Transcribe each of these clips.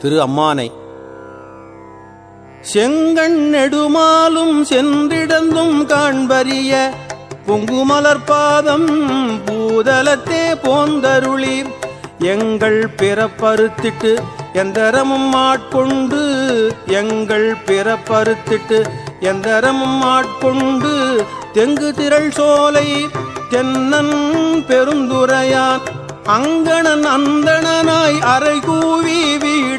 திரு அம்மானை. செங்கண் நெடுமாலும் சென்றிடந்தும் காண்பறிய பொங்குமலர் பாதம் பூதலத்தே போந்தருளீர். எங்கள் பிறப்பறுத்திட்டு எந்தரமும் ஆட்கொண்டு எங்கள் பிறப்பறுத்திட்டு எந்தரமும் ஆட்கொண்டு தெங்கு திரள் சோலை தென்னன் பெருந்துரையான் அங்கணன் அந்தணனாய் அரை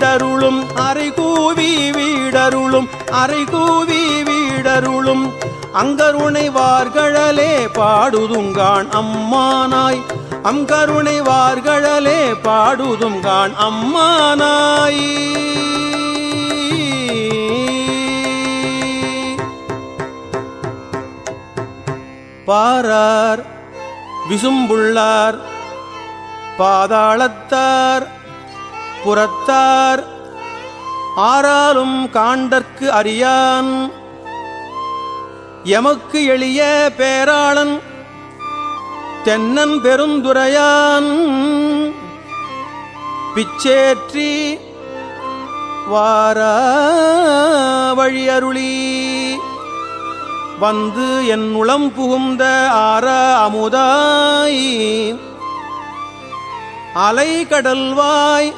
வீடருளும் அரைகூவி வீடருளும் அரைகூவி வீடருளும். அங்கருணை வார்கழலே பாடுதுங்கான் அம்மானாய். அங்கருணை வார்கழலே பாடுதுங்கான் அம்மானாய். பாரார் விசும்புள்ளார் பாதாளத்தார் புறத்தார். ஆறாலும் காண்டற்கு அறியான். எமக்கு எளிய பேராளன். தென்னன் பெருந்துரையான். பிச்சேற்றி வாரா வழியருளி. வந்து என் உளம் புகுந்த ஆற அமுதாய். அலை கடல்வாய்